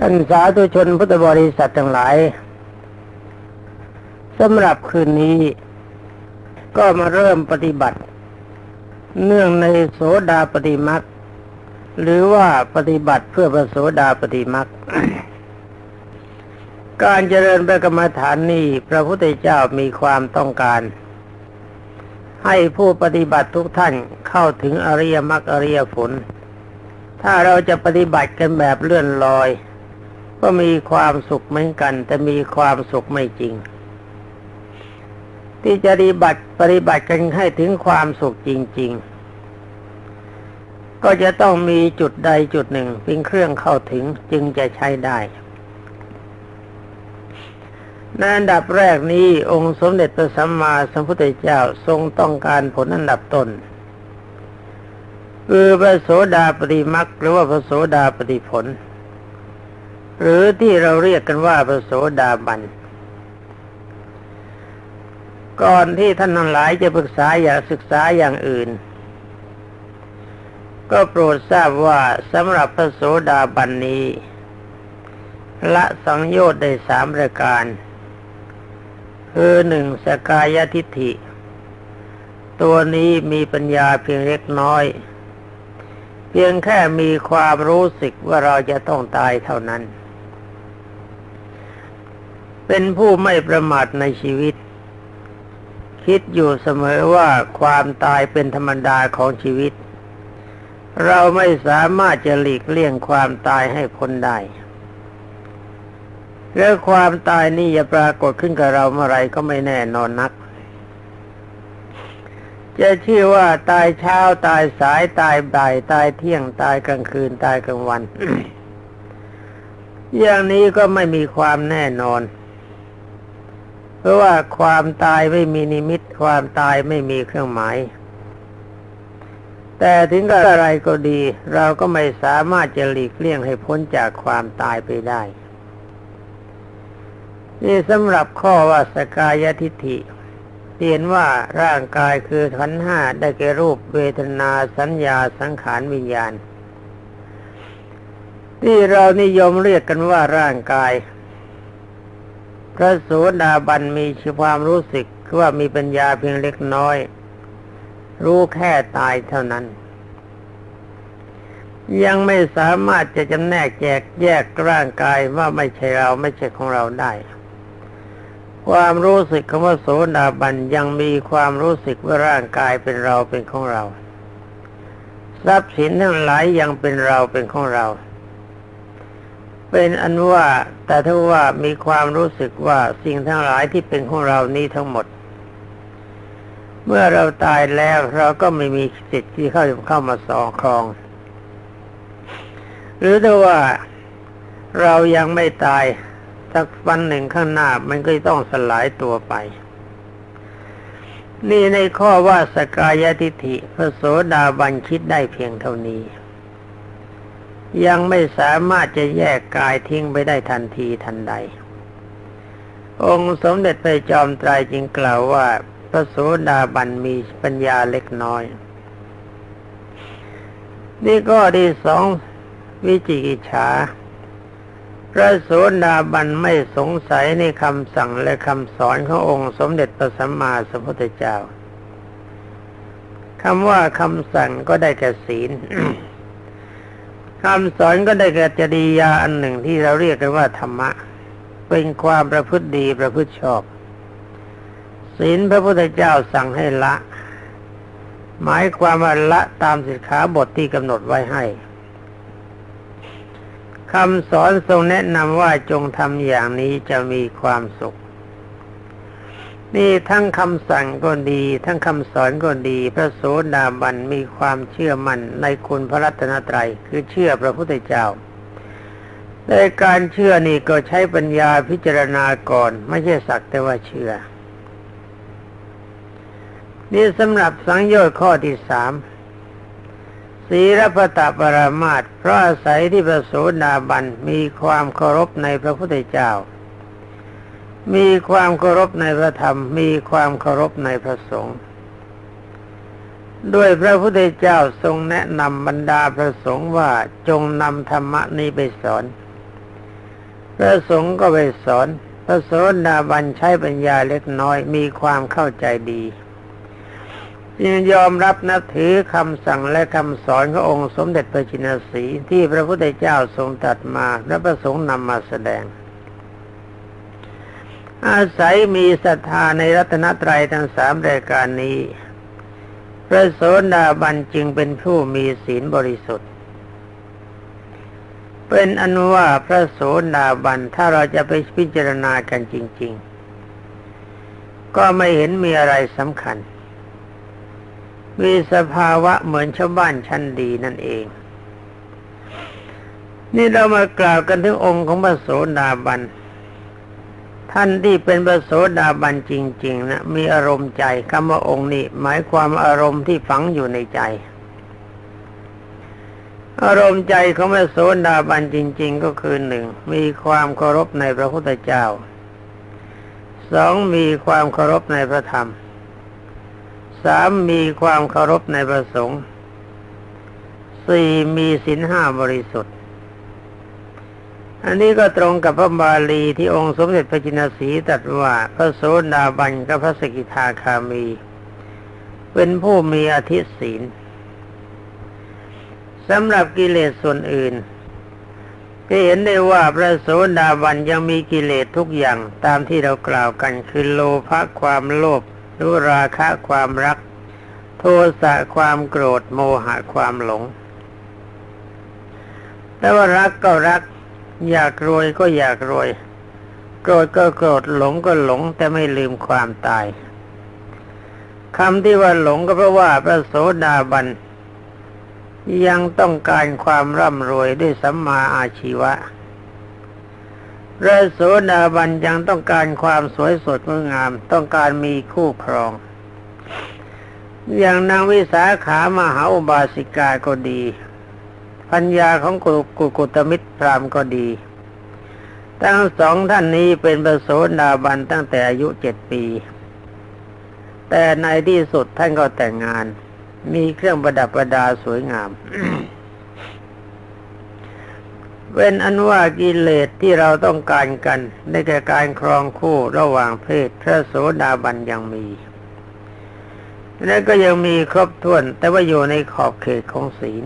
ท่านสาธุชนพุทธบริษัททั้งหลายสำหรับคืนนี้ ก็มาเริ่มปฏิบัติ เนื่องในโสดาปฏิมักหรือว่าปฏิบัติเพื่อพระโสดาปฏิมักการเจริญพระกรรมฐานนี้พระพุทธเจ้ามีความต้องการ ให้ผู้ปฏิบัติทุกท่านเข้าถึงอริยมรรคอริยผลถ้าเราจะปฏิบัติกันแบบเลื่อนลอย ก็มีความสุขเหมือนกัน แต่มีความสุขไม่จริง ที่จะปฏิบัติปฏิบัติกันให้ถึงความสุขจริง ๆ ก็จะต้องมีจุดใดจุดหนึ่งเป็นเครื่องเข้าถึงจึงจะใช้ได้ในอันดับแรกนี้องค์สมเด็จพระสัมมาสัมพุทธเจ้าทรงต้องการผลอันดับต้นคือพระโสดาปฏิมักหรือว่าพระโสดาปฏิผล หรือที่เราเรียกกันว่าพระโสดาบัน ก่อนที่ท่านทั้งหลายจะปรึกษาอยากศึกษาอย่างอื่น ก็โปรดทราบว่าสำหรับพระโสดาบันนี้ ละสังโยชน์ได้สามประการคือหนึ่งสกายทิฏฐิ ตัวนี้มีปัญญาเพียงเล็กน้อย เพียงแค่มีความรู้สึกว่าเราจะต้องตายเท่านั้น เป็นผู้ไม่ประมาทในชีวิต คิดอยู่เสมอว่าความตายเป็นธรรมดาของชีวิต เราไม่สามารถจะหลีกเลี่ยงความตายให้พ้นได้และความตายนี่จะปรากฏขึ้นกับเราเมื่อไรก็ไม่แน่นอนนัก จะชื่อว่าตายเช้าตายสายตายบ่าย ตายเที่ยงตายกลางคืนตายกลางวัน อย่างนี้ก็ไม่มีความแน่นอน เพราะว่าความตายไม่มีนิมิต ความตายไม่มีเครื่องหมาย แต่ถึงกับอะไรก็ดี เราก็ไม่สามารถจะหลีกเลี่ยงให้พ้นจากความตายไปได้ นี่สำหรับข้อว่าสกายทิฏฐิเห็นว่าร่างกายคือขันห้าได้แก่รูปเวทนาสัญญาสังขารวิญญาณ ที่เรานิยมเรียกกันว่าร่างกาย พระโสดาบันมีความรู้สึกว่ามีปัญญาเพียงเล็กน้อย รู้แค่ตายเท่านั้น ยังไม่สามารถจะจำแนกแจกแยกร่างกายว่าไม่ใช่เราไม่ใช่ของเราได้ ความรู้สึกคำว่าโสดาบันยังมีความรู้สึกว่าร่างกายเป็นเราเป็นของเรา ทรัพย์สินทั้งหลายยังเป็นเราเป็นของเรา เป็นอันว่าแต่ถ้าว่ามีความรู้สึกว่าสิ่งทั้งหลายที่เป็นของเรานี้ทั้งหมด เมื่อเราตายแล้วเราก็ไม่มีสิทธิ์ที่เข้าเข้ามาสองครอง หรือถ้าว่าเรายังไม่ตายสักวันหนึ่งข้างหน้ามันก็ต้องสลายตัวไป นี่ในข้อว่าสกายทิฐิพระโสดาบันคิดได้เพียงเท่านี้ ยังไม่สามารถจะแยกกายทิ้งไปได้ทันทีทันใด องค์สมเด็จพระจอมไตรจึงกล่าวว่าพระโสดาบันมีปัญญาเล็กน้อย นี่ก็ที่สองวิจิกิจฉา พระโสดาบันไม่สงสัยในคำสั่งและคำสอนขององค์สมเด็จพระสัมมาสัมพุทธเจ้าคำว่าคำสั่งก็ได้แก่ศีล คำสอนก็ได้แก่จริยาอันหนึ่งที่เราเรียกกันว่าธรรมะ เป็นความประพฤติดีประพฤติชอบ ศีลพระพุทธเจ้าสั่งให้ละ หมายความว่าละตามสิกขาบทที่กำหนดไว้ให้คำสอนทรงแนะนำว่าจงทำอย่างนี้จะมีความสุข นี่ทั้งคำสั่งก็ดี ทั้งคำสอนก็ดี พระโสดาบันมีความเชื่อมั่นในคุณพระรัตนตรัยคือเชื่อพระพุทธเจ้าในการเชื่อนี่ก็ใช้ปัญญาพิจารณาก่อน ไม่ใช่สักแต่ว่าเชื่อ นี่สำหรับสังโยชน์ข้อที่สามศีลปตปรามาตเพราะอาศัยที่พระโสดาบันมีความเคารพในพระพุทธเจ้า มีความเคารพในพระธรรม มีความเคารพในพระสงฆ์ด้วยพระพุทธเจ้าทรงแนะนำบรรดาพระสงฆ์ว่าจงนำธรรมะนี้ไปสอน พระสงฆ์ก็ไปสอน พระโสดาบันใช้ปัญญาเล็กน้อย มีความเข้าใจดีจึงยอมรับนับถือคำสั่งและคำสอนขององค์สมเด็จพระจินสีที่พระพุทธเจ้าทรงตัดมาและพระสงฆ์นำมาแสดง อาศัยมีศรัทธาในรัตนตรัยทั้งสามรายการนี้ พระโสดาบันจึงเป็นผู้มีศีลบริสุทธิ์ เป็นอนุว่าพระโสดาบันถ้าเราจะไปพิจารณากันจริง ๆ ก็ไม่เห็นมีอะไรสำคัญ มีสภาวะเหมือนชาวบ้านชั้นดีนั่นเอง นี่เรามากล่าวกันถึงองค์ของพระโสดาบัน ท่านที่เป็นพระโสดาบันจริง ๆนะมีอารมณ์ใจคำว่าองค์นี้หมายความอารมณ์ที่ฝังอยู่ในใจ อารมณ์ใจของพระโสดาบันจริง ๆ ก็คือหนึ่งมีความเคารพในพระพุทธเจ้าสองมีความเคารพในพระธรรมสามมีความเคารพในพระสงฆ์สี่มีศีลห้าบริสุทธิ์ อันนี้ก็ตรงกับพระบาลีที่องค์สมเด็จพระจินสีตรัสว่าพระโสดาบันกับพระสกิทาคามี เป็นผู้มีอธิศีลสำหรับกิเลสส่วนอื่นก็เห็นได้ว่าพระโสดาบันยังมีกิเลสทุกอย่างตามที่เรากล่าวกันคือโลภะความโลภรือราคะความรัก โทสะความโกรธโมหะความหลง แต่ว่ารักก็รัก อยากรวยก็อยากรวย โกรธก็โกรธหลงก็หลง แต่ไม่ลืมความตายคำที่ว่าหลงก็เพราะว่าพระโสดาบัน ยังต้องการความร่ำรวยด้วยสัมมาอาชีวะพระโสดาบันยังต้องการความสวยสดงดงาม ต้องการมีคู่ครอง อย่างนางวิสาขามหาอุบาสิกาก็ดี พัญญาของกุกุกุตมิตรพรามก็ดี ทั้งสองท่านนี้เป็นประโสดาบันตั้งแต่อายุเจ็ดปี แต่ในที่สุดท่านก็แต่งงาน มีเครื่องประดับประดาสวยงามเป็นอันว่ากิเลสที่เราต้องการกันในแก่การครองคู่ระหว่างเพศพระโสดาบันยังมี และก็ยังมีครบถ้วน แต่ว่าอยู่ในขอบเขตของศีล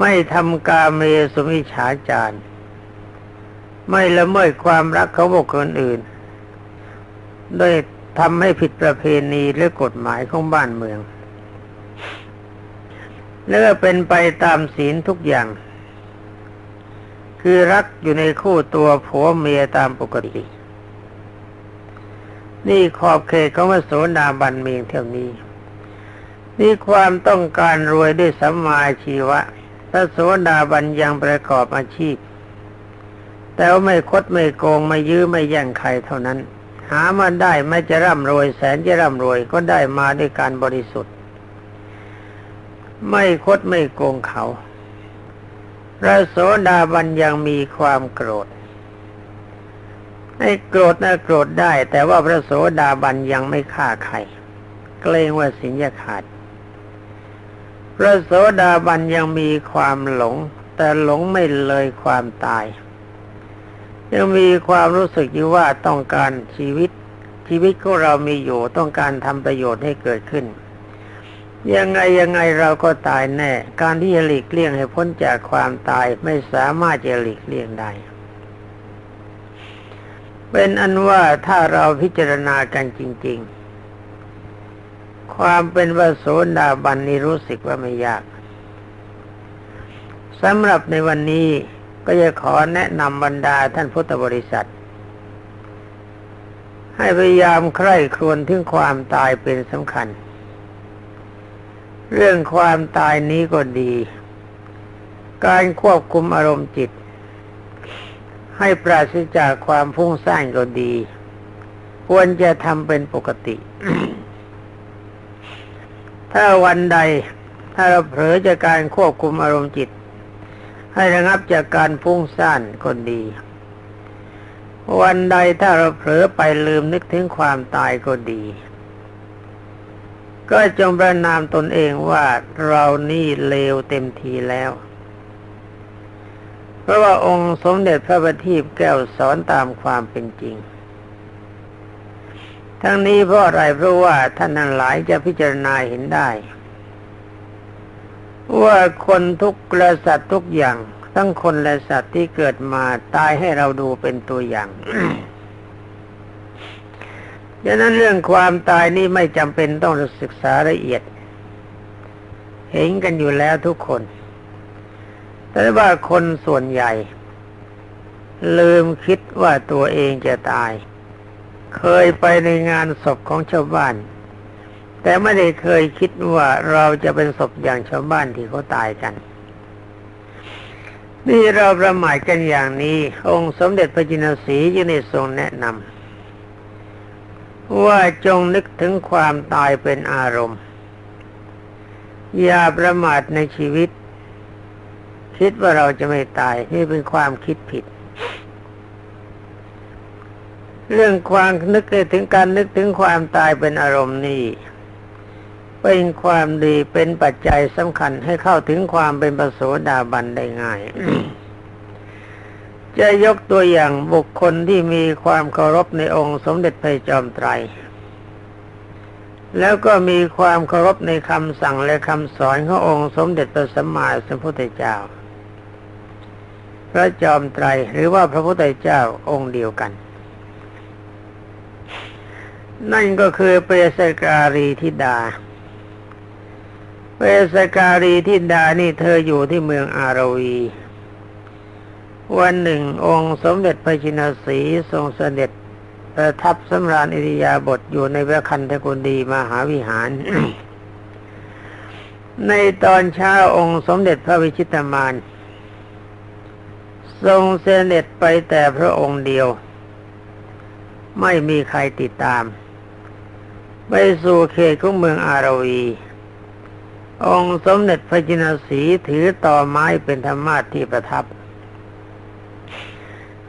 ไม่ทำกาเมสุมิฉาจารไม่ละเมิดความรักเขาบุคคลอื่นโดยทำให้ผิดประเพณีหรือกฎหมายของบ้านเมือง แล้วก็เป็นไปตามศีลทุกอย่าง คือรักอยู่ในคู่ตัวผัวเมียตามปกติ นี่ขอบเขตของพระโสดาบันเมียงเท่านี้ นี่ความต้องการรวยด้วยสัมมาชีวะ พระโสดาบันยังประกอบอาชีพ แต่ไม่คดไม่โกงไม่ยื้อไม่แย่งใครเท่านั้น หามาได้ไม่จะร่ำรวย แสนจะร่ำรวยก็ได้มาด้วยการบริสุทธิ์ ไม่คดไม่โกงเขา พระโสดาบันยังมีความโกรธให้โกรธนะโกรธได้ แต่ว่าพระโสดาบันยังไม่ฆ่าใคร เกรงว่าสินจะขาด พระโสดาบันยังมีความหลง แต่หลงไม่เลยความตาย ยังมีความรู้สึกอยู่ว่าต้องการชีวิต ชีวิตของเรามีอยู่ต้องการทำประโยชน์ให้เกิดขึ้น ยังไงยังไงเราก็ตายแน่ การที่จะหลีกเลี่ยงให้พ้นจากความตายไม่สามารถจะหลีกเลี่ยงได้เป็นอันว่าถ้าเราพิจารณากันจริง ๆ ความเป็นวโสดาบันนี้รู้สึกว่าไม่ยากสำหรับในวันนี้ก็จะขอแนะนำบรรดาท่านพุทธบริษัท ให้พยายามใคร่ครวญถึงความตายเป็นสำคัญ เรื่องความตายนี้ก็ดี การควบคุมอารมณ์จิต ให้ปราศจากความพุ่งสร้างก็ดี ควรจะทำเป็นปกติ ถ้าวันใดถ้าเราเผลอจากการควบคุมอารมณ์จิต ให้ระงับจากการพุ่งสร้างก็ดี วันใดถ้าเราเผลอไปลืมนึกถึงความตายก็ดี ก็จงประนามตนเองว่าเรานี่เลวเต็มทีแล้วพราะว่าองค์สมเด็จพระบัณฑิตแก้วสอนตามความเป็นจริง ทั้งนี้เพราะอะไรเพราะว่าท่านนั้นหลายจะพิจารณาเห็นได้ ว่าคนทุกและสัตว์ทุกอย่าง ทั้งคนและสัตว์ที่เกิดมาตายให้เราดูเป็นตัวอย่างดังนั้นเรื่องความตายนี่ไม่จำเป็นต้องศึกษาละเอียด เห็นกันอยู่แล้วทุกคน แต่ว่าคนส่วนใหญ่ ลืมคิดว่าตัวเองจะตาย เคยไปในงานศพของชาวบ้าน แต่ไม่ได้เคยคิดว่าเราจะเป็นศพอย่างชาวบ้านที่เขาตายกัน นี่เราประมาทกันอย่างนี้ องค์สมเด็จพระจินสียังได้ทรงแนะนำว่าจงนึกถึงความตายเป็นอารมณ์ อย่าประมาทในชีวิต คิดว่าเราจะไม่ตายนี่เป็นความคิดผิด เรื่องความนึกถึงการนึกถึงความตายเป็นอารมณ์นี่เป็นความดีเป็นปัจจัยสำคัญให้เข้าถึงความเป็นประโสดาบันได้ง่าย จะยกตัวอย่างบุคคลที่มีความเคารพในองค์สมเด็จพระจอมไตร แล้วก็มีความเคารพในคำสั่งและคำสอนขององค์สมเด็จพระสัมมาสัมพุทธเจ้า พระจอมไตรหรือว่าพระพุทธเจ้าองค์เดียวกัน นั่นก็คือเปสการีธิดา เปสการีธิดานี่เธออยู่ที่เมืองอารวี วันหนึ่งองค์สมเด็จพระชินสีทรงเสด็จประทับสำราญอิริยาบถอยู่ในพระคันธกุฎีมหาวิหาร ในตอนเช้าองค์สมเด็จพระวิชิตามาน ทรงเสด็จไปแต่พระองค์เดียว ไม่มีใครติดตาม ไปสู่เขตของเมืองอารวี องค์สมเด็จพระจินสีถือต่อไม้เป็นธรรมาที่ประทับ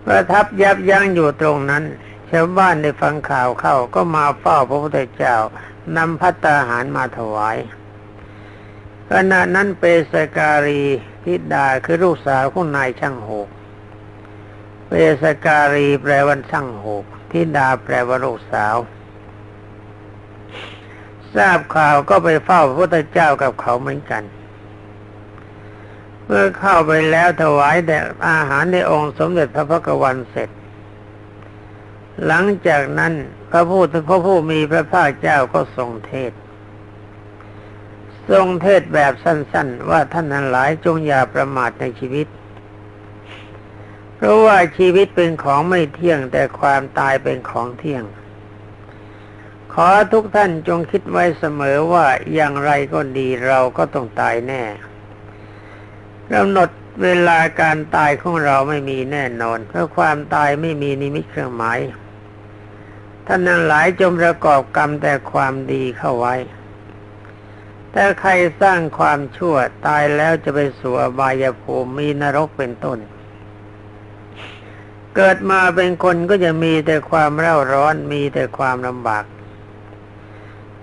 ประทับยับยั้งอยู่ตรงนั้นชาวบ้านได้ฟังข่าวเข้าก็มาเฝ้าพระพุทธเจ้านำพัตตาหารมาถวายขณะนั้นเปสการีทิดาคือลูกสาวของนายช่างหก เปสการีแปลว่าช่างหกทิดาแปลว่าลูกสาว ทราบข่าวก็ไปเฝ้าพระพุทธเจ้ากับเขาเหมือนกัน เมื่อเข้าไปแล้วถวายแต่อาหารในองค์สมเด็จพระพักวันเสร็จ หลังจากนั้นพระผู้พระผู้มีพระภาคเจ้าก็ทรงเทศ ทรงเทศแบบสั้นๆ ว่าท่านทั้งหลายจงอย่าประมาทในชีวิต เพราะว่าชีวิตเป็นของไม่เที่ยงแต่ความตายเป็นของเที่ยง ขอทุกท่านจงคิดไว้เสมอว่าอย่างไรก็ดีเราก็ต้องตายแน่กำหนดเวลาการตายของเราไม่มีแน่นอน เพราะความตายไม่มีนิมิตเครื่องหมายท่านนั้นหลายจงประกอบกรรมแต่ความดีเข้าไว้ แต่ใครสร้างความชั่วตายแล้วจะไปสู่อบายภูมิมีนรกเป็นต้น เกิดมาเป็นคนก็จะมีแต่ความเร่าร้อนมีแต่ความลำบาก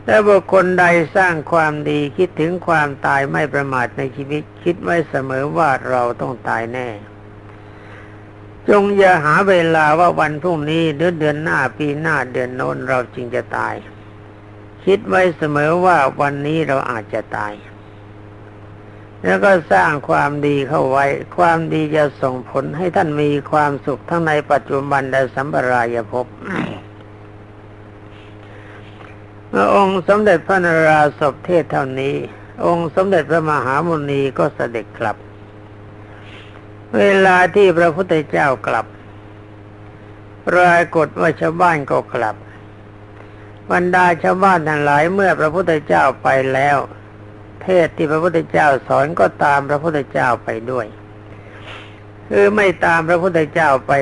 แต่บุคคลใดสร้างความดีคิดถึงความตายไม่ประมาทในชีวิต คิดไว้เสมอว่าเราต้องตายแน่ จงอย่าหาเวลาว่าวันพรุ่งนี้หรือเดือนหน้าปีหน้าเดือนโน้นเราจริงจะตาย คิดไว้เสมอว่าวันนี้เราอาจจะตาย แล้วก็สร้างความดีเข้าไว้ ความดีจะส่งผลให้ท่านมีความสุขทั้งในปัจจุบันและสัมปรายภพ มื่อองค์สมเด็จพระนราศพเทศเท่านี้ องค์สมเด็จพระมหามุนีก็เสด็จกลับ เวลาที่พระพุทธเจ้ากลับปรากฏว่าชาวบ้านก็กลับบรรดาชาวบ้านทั้งหลายเมื่อพระพุทธเจ้าไปแล้ว เทศที่พระพุทธเจ้าสอนก็ตามพระพุทธเจ้าไปด้วยคือไม่ตามพระพุทธเจ้าไป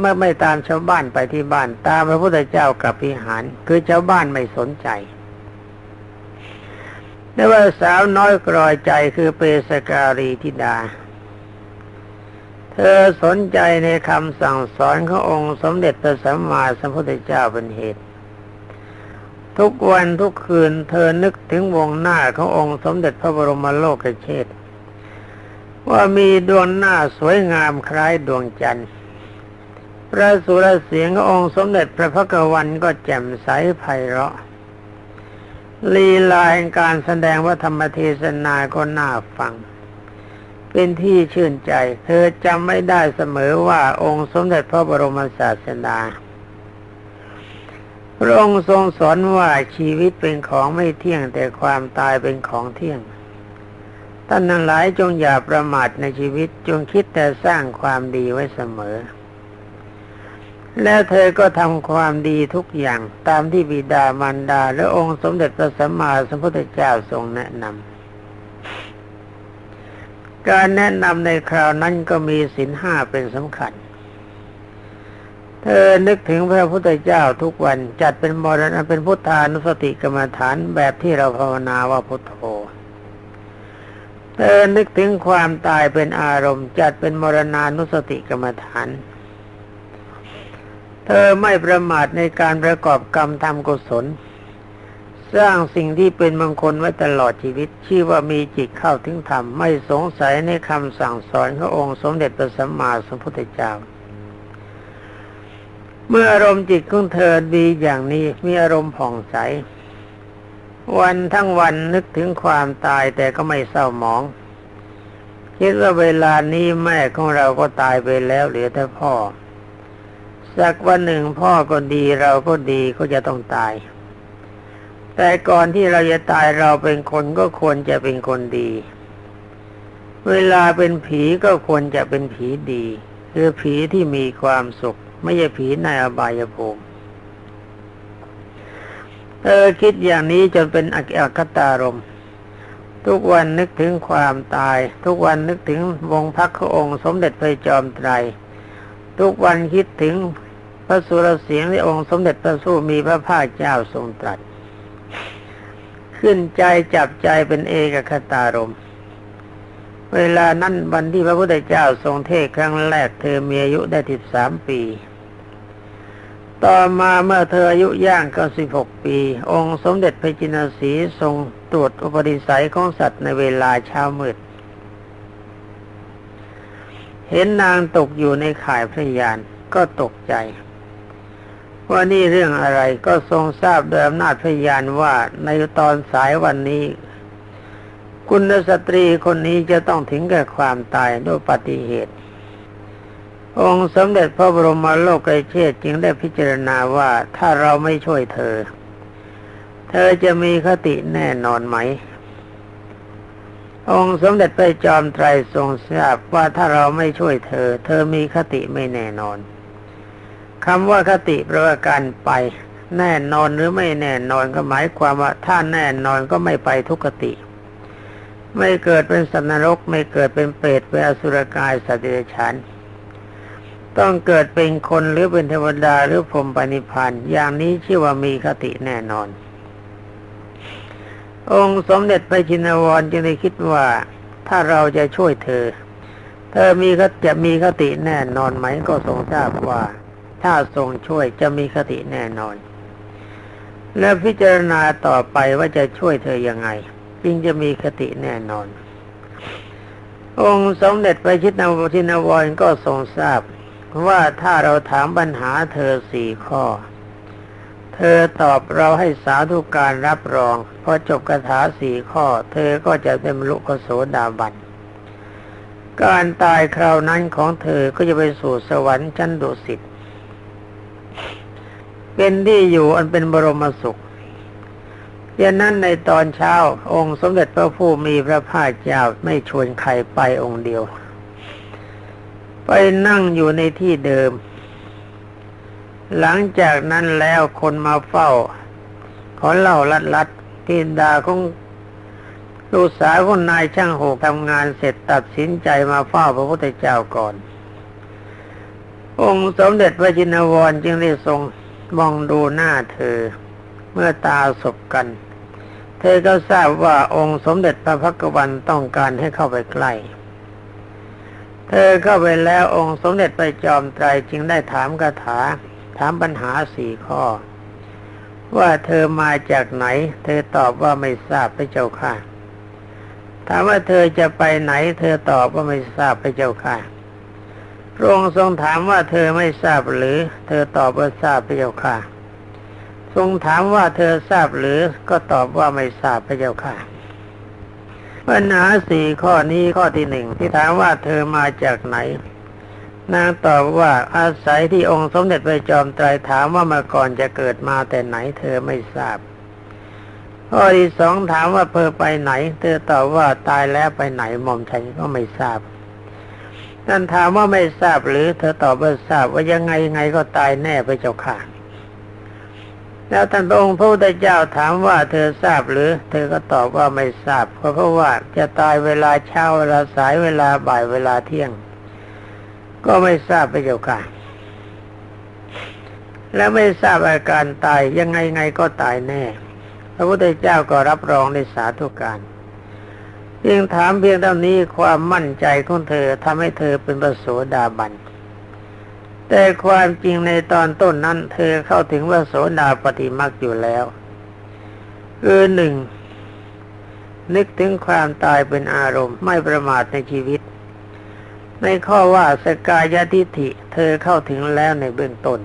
ไม่ไม่ตามชาวบ้านไปที่บ้าน ตามพระพุทธเจ้ากลับพิหาร คือชาวบ้านไม่สนใจแต่ว่าสาวน้อยกรอยใจคือเปสการีธิดา เธอสนใจในคำสั่งสอนขององค์สมเด็จพระสัมมาสัมพุทธเจ้าเป็นเหตุ ทุกวันทุกคืนเธอนึกถึงวงหน้าขององค์สมเด็จพระบรมโลกเชษว่ามีดวงหน้าสวยงามคล้ายดวงจันทร์ ระสุรเสียงขององค์สมเด็จพระพักวันก็แจ่มใสไพเราะ ลีลาแห่งการแสดงว่าธรรมเทศนาก็น่าฟัง เป็นที่ชื่นใจ เธอจำไม่ได้เสมอว่าองค์สมเด็จพระบรมศาสดาพระองค์ทรงสอนว่าชีวิตเป็นของไม่เที่ยงแต่ความตายเป็นของเที่ยงท่านทั้งหลายจงอย่าประมาทในชีวิตจงคิดแต่สร้างความดีไว้เสมอ แล้วเธอก็ทำความดีทุกอย่างตามที่บิดามารดา และองค์สมเด็จพระสัมมาสัมพุทธเจ้าทรงแนะนำการแนะนำในคราวนั้นก็มีศีลห้าเป็นสำคัญ เธอนึกถึงพระพุทธเจ้าทุกวันจัดเป็นมรณะเป็นพุทธานุสติกรรมฐานแบบที่เราภาวนาว่าพุทโธเธอนึกถึงความตายเป็นอารมณ์ จัดเป็นมรณานุสติกรรมฐาน เธอไม่ประมาทในการประกอบกรรมทำกุศล สร้างสิ่งที่เป็นมงคลไว้ตลอดชีวิต ชื่อว่ามีจิตเข้าถึงธรรม ไม่สงสัยในคำสั่งสอนขององค์สมเด็จพระสัมมาสัมพุทธเจ้า เมื่ออารมณ์จิตของเธอดีอย่างนี้มีอารมณ์ผ่องใส วันทั้งวันนึกถึงความตายแต่ก็ไม่เศร้าหมอง คิดว่าเวลานี้แม่ของเราก็ตายไปแล้วเหลือแต่พ่อ สักวันหนึ่งพ่อก็ดีเราก็ดีก็จะต้องตาย แต่ก่อนที่เราจะตายเราเป็นคนก็ควรจะเป็นคนดี เวลาเป็นผีก็ควรจะเป็นผีดี คือผีที่มีความสุข ไม่ใช่ผีในอบายภูมิเธอคิดอย่างนี้จนเป็นอักคตารม ทุกวันนึกถึงความตาย ทุกวันนึกถึงวงพักพระองค์ สมเด็จพระจอมไตรทุกวันคิดถึง พระสุรเสียงที่องค์สมเด็จพระสู้มีพระภาคเจ้าทรงตรัส ขึ้นใจจับใจเป็นเอกคตารม เวลานั้นวันที่พระพุทธเจ้าทรงเทศครั้งแรกเธอมีอายุได้สิบสามปี ต่อมาเมื่อเธออายุย่างก็สิบหกปี องค์สมเด็จพระจินสีทรงตรวจอุปนิสัยของสัตว์ในเวลาเช้ามืด เห็นนางตกอยู่ในข่ายพระยานก็ตกใจ ว่านี่เรื่องอะไรก็ทรงทราบโดยอำนาจพยานว่าในตอนสายวันนี้ คุณสตรีคนนี้จะต้องถึงแก่ความตายด้วยปฏิเหตุ องค์สมเด็จพระบรมโลกไกเชษจึงได้พิจารณาว่าถ้าเราไม่ช่วยเธอ เธอจะมีคติแน่นอนไหม องค์สมเด็จพระจอมไตรทรงทราบว่าถ้าเราไม่ช่วยเธอ เธอมีคติไม่แน่นอน คำว่าคติแปลว่าการไป แน่นอนหรือไม่แน่นอนก็หมายความว่าถ้าแน่นอนก็ไม่ไปทุกคติ ไม่เกิดเป็นสัตว์นรก ไม่เกิดเป็นเปรตเป็นอสุรกายสัตว์เดรัจฉานต้องเกิดเป็นคนหรือเป็นเทวดาหรือพรหมปณิพันธ์อย่างนี้ชื่อว่ามีคติแน่นอน องค์สมเด็จพระชินวรจึงได้คิดว่า ถ้าเราจะช่วยเธอ เธอมีก็จะมีคติแน่นอนไหมก็ทรงทราบว่า ถ้าทรงช่วยจะมีคติแน่นอน และพิจารณาต่อไปว่าจะช่วยเธอยังไง จึงจะมีคติแน่นอน องค์สมเด็จพระชินวชินวรก็ทรงทราบว่าถ้าเราถามปัญหาเธอสี่ข้อ เธอตอบเราให้สาธุการรับรองพอจบคาถาสี่ข้อ เธอก็จะเป็นมรุกโสดาบันการตายคราวนั้นของเธอก็จะไปสู่สวรรค์ชั้นดุสิต เป็นที่อยู่อันเป็นบรมสุขดังนั้นในตอนเช้า องค์สมเด็จพระผู้มีพระภาคเจ้าไม่ชวนใครไปองค์เดียว ไปนั่งอยู่ในที่เดิม หลังจากนั้นแล้วคนมาเฝ้า ขอเล่าลัดลัดที่ดาของลูกสาวของนายช่างหกทำงานเสร็จตัดสินใจมาเฝ้าพระพุทธเจ้าก่อน องค์สมเด็จพระจินวรจึงได้ทรง มองดูหน้าเธอ เมื่อตาสบกัน เธอก็ทราบว่าองค์สมเด็จพระพักวันต้องการให้เข้าไปใกล้ เธอเข้าไปแล้วองค์สมเด็จพระจอมไตรจึงได้ถามคาถา ถามปัญหาสี่ข้อ ว่าเธอมาจากไหน เธอตอบว่าไม่ทราบพระเจ้าค่ะถามว่าเธอจะไปไหน เธอตอบว่าไม่ทราบพระเจ้าค่ะ พระองค์ทรงถามว่าเธอไม่ทราบหรือ เธอตอบว่าทราบพระเจ้าค่ะ ทรงถามว่าเธอทราบหรือก็ตอบว่าไม่ทราบพระเจ้าค่ะปัญหาสี่ข้อนี้ข้อที่หนึ่งที่ถามว่าเธอมาจากไหน นางตอบว่าอาศัยที่องค์สมเด็จพระจอมไตรถามว่ามาก่อนจะเกิดมาแต่ไหน เธอไม่ทราบ ข้อที่สองถามว่าเธอไปไหน เธอตอบว่าตายแล้วไปไหนหม่อมฉันก็ไม่ทราบ ท่านถามว่าไม่ทราบหรือเธอตอบว่าทราบว่ายังไงยังไงก็ตายแน่พระเจ้าค่ะ แล้วท่านพระองค์พระพุทธเจ้าถามว่าเธอทราบหรือ เธอก็ตอบว่าไม่ทราบ เพราะเขาว่าจะตายเวลาเช้าเวลาสายเวลาบ่ายเวลาเที่ยง ก็ไม่ทราบพระเจ้าค่ะ และไม่ทราบอาการตายยังไงไงก็ตายแน่ พระพุทธเจ้าก็รับรองในสาธุการ เพียงถามเพียงเท่านี้ความมั่นใจของเธอทำให้เธอเป็นประโสดาบัน แต่ความจริงในตอนต้นนั้น เธอเข้าถึงว่าโสดาปฏิมักอยู่แล้วคือหนึ่งนึกถึงความตายเป็นอารมณ์ไม่ประมาทในชีวิต ในข้อว่าสกายทิฐิ เธอเข้าถึงแล้วในเบื้องต้น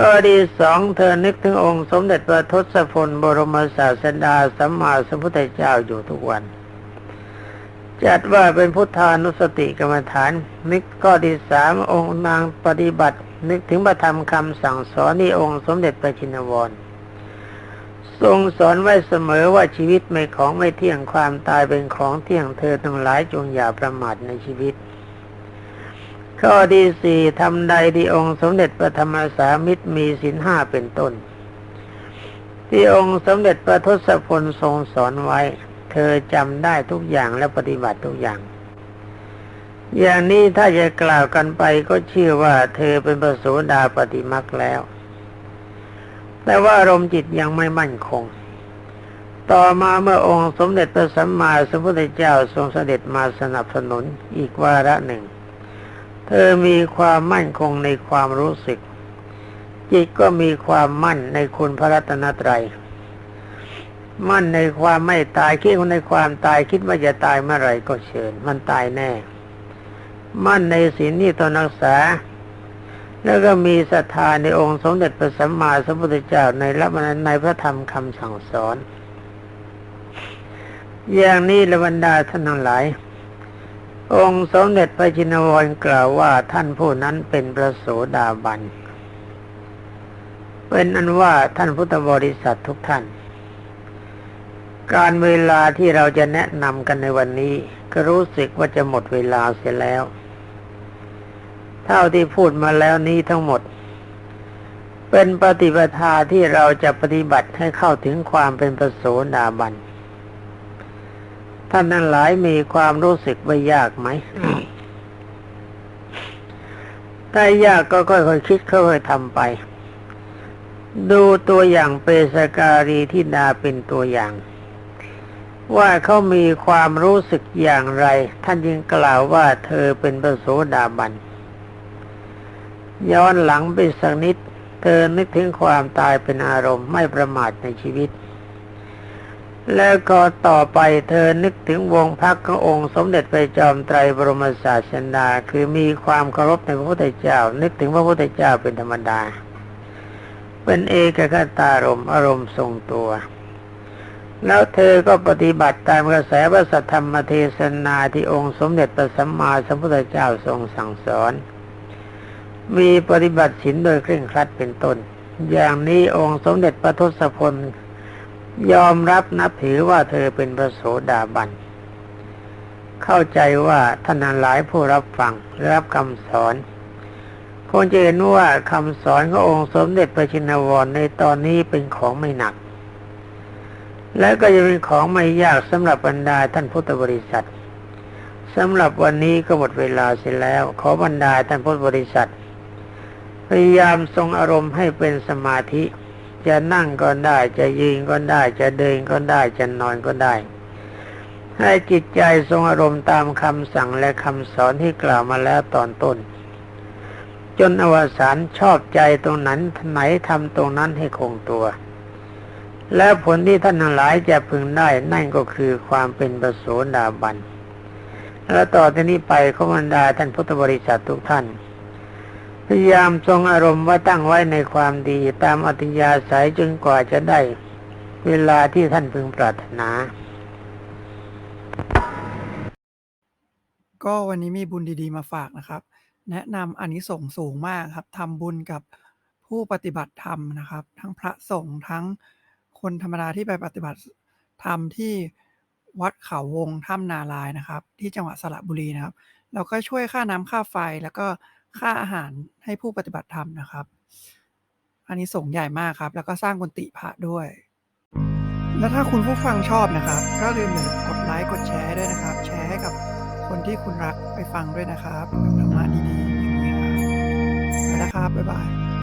ก็ดีสองเธอนึกถึงองค์สมเด็จพระทศพลบรมศาสดาสัมมาสัมพุทธเจ้าอยู่ทุกวัน จัดว่าเป็นพุทธานุสติกรรมฐาน นึกก็ดีสามองค์นางปฏิบัติ นึกถึงพระธรรมคำสั่งสอนนี่องค์สมเด็จพระชินวรทรงสอนไว้เสมอว่าชีวิตไม่ของไม่เที่ยงความตายเป็นของเที่ยงเธอทั้งหลายจงอย่าประมาทในชีวิต ข้อที่สี่ทำใดที่องค์สมเด็จพระธรรมสามิตรมีศีลห้าเป็นต้น ที่องค์สมเด็จพระทศพลทรงสอนไว้ เธอจำได้ทุกอย่างและปฏิบัติทุกอย่าง อย่างนี้ถ้าจะกล่าวกันไปก็เชื่อว่าเธอเป็นประโสดาปฏิมักแล้ว แต่ว่าอารมณ์จิตยังไม่มั่นคง ต่อมาเมื่อองค์สมเด็จพระสัมมาสัมพุทธเจ้าทรงเสด็จมาสนับสนุนอีกวาระหนึ่ง เธอมีความมั่นคงในความรู้สึก จิตก็มีความมั่นในคุณพระรัตนตรัย มั่นในความไม่ตายคิดในความตายคิดว่าจะตายเมื่อไรก็เชิญ มันตายแน่ มั่นในศีลที่ตนรักษา แล้วก็มีศรัทธาในองค์สมเด็จพระสัมมาสัมพุทธเจ้าในรับในพระธรรมคำสั่งสอน อย่างนี้ละบรรดาท่านทั้งหลาย องค์สมเด็จพระจินวรกล่าวว่าท่านผู้นั้นเป็นพระโสดาบัน เป็นอันว่าท่านพุทธบริษัททุกท่าน การเวลาที่เราจะแนะนำกันในวันนี้ ก็รู้สึกว่าจะหมดเวลาเสียแล้ว เท่าที่พูดมาแล้วนี้ทั้งหมด เป็นปฏิปทาที่เราจะปฏิบัติให้เข้าถึงความเป็นประโสดาบัน ท่านทั้งหลายมีความรู้สึกว่ายากไหมถ้ายากก็ค่อยๆคิดค่อยๆทำไป ดูตัวอย่างเปสการีที่ดาเป็นตัวอย่าง ว่าเขามีความรู้สึกอย่างไร ท่านยังกล่าวว่าเธอเป็นพระโสดาบัน ย้อนหลังไปสักนิด เธอนึกถึงความตายเป็นอารมณ์ไม่ประมาทในชีวิต แล้วก็ต่อไปเธอนึกถึงวงพักขององค์ สมเด็จพระจอมไตรบรมศาสดาคือมีความเคารพในพระพุทธเจ้า นึกถึงพระพุทธเจ้าเป็นธรรมดา เป็นเอกคตารมณ์อารมณ์ทรงตัว แล้วเธอก็ปฏิบัติตามกระแสพระสัทธรรมเทศนาที่องค์สมเด็จพระสัมมาสัมพุทธเจ้าทรงสั่งสอน มีปฏิบัติศีลโดยเคร่งครัดเป็นต้น อย่างนี้องค์สมเด็จพระทศพล ยอมรับนับถือว่าเธอเป็นพระโสดาบัน เข้าใจว่าท่านหลายผู้รับฟังรับคำสอนคงจะเห็นว่าคำสอนขององค์สมเด็จพระชินวรในตอนนี้เป็นของไม่หนัก และก็จะเป็นของไม่ยากสำหรับบรรดาท่านพุทธบริษัทสำหรับวันนี้ก็หมดเวลาเสียแล้ว ขอบรรดาท่านพุทธบริษัท พยายามทรงอารมณ์ให้เป็นสมาธิ จะนั่งก็ได้ จะยืนก็ได้ จะเดินก็ได้ จะนอนก็ได้ ให้จิตใจทรงอารมณ์ตามคำสั่งและคำสอนที่กล่าวมาแล้วตอนต้น จนอวสานชอบใจตรงนั้นไหนทำตรงนั้นให้คงตัว และผลที่ท่านทั้งหลายจะพึงได้นั่นก็คือความเป็นประโสดาบัน และต่อจากนี้ไปขบรรดาท่านพุทธบริษัททุกท่าน พยายามทรงอารมณ์ว่าตั้งไว้ในความดีตามอัธยาศัยจนกว่าจะได้ เวลาที่ท่านพึงปรารถนา ก็วันนี้มีบุญดีๆมาฝากนะครับ แนะนำอานิสงส์สูงมากครับทำบุญกับผู้ปฏิบัติธรรมนะครับ ทั้งพระสงฆ์ทั้งคนธรรมดาที่ไปปฏิบัติธรรมที่วัดเขาวงถ้ำนาลายนะครับ ที่จังหวัดสระบุรีนะครับ เราก็ช่วยค่าน้ำค่าไฟแล้วก็ ค่าอาหารให้ผู้ปฏิบัติธรรมนะครับ อันนี้ส่งใหญ่มากครับ แล้วก็สร้างกุฏิพระด้วย และถ้าคุณผู้ฟังชอบนะครับ ก็ลืมอย่าลืมกดไลค์กดแชร์ด้วยนะครับ แชร์ให้กับคนที่คุณรักไปฟังด้วยนะครับกับธรรมะดีๆอย่างนี้ครับไปแล้วครับบ๊ายบาย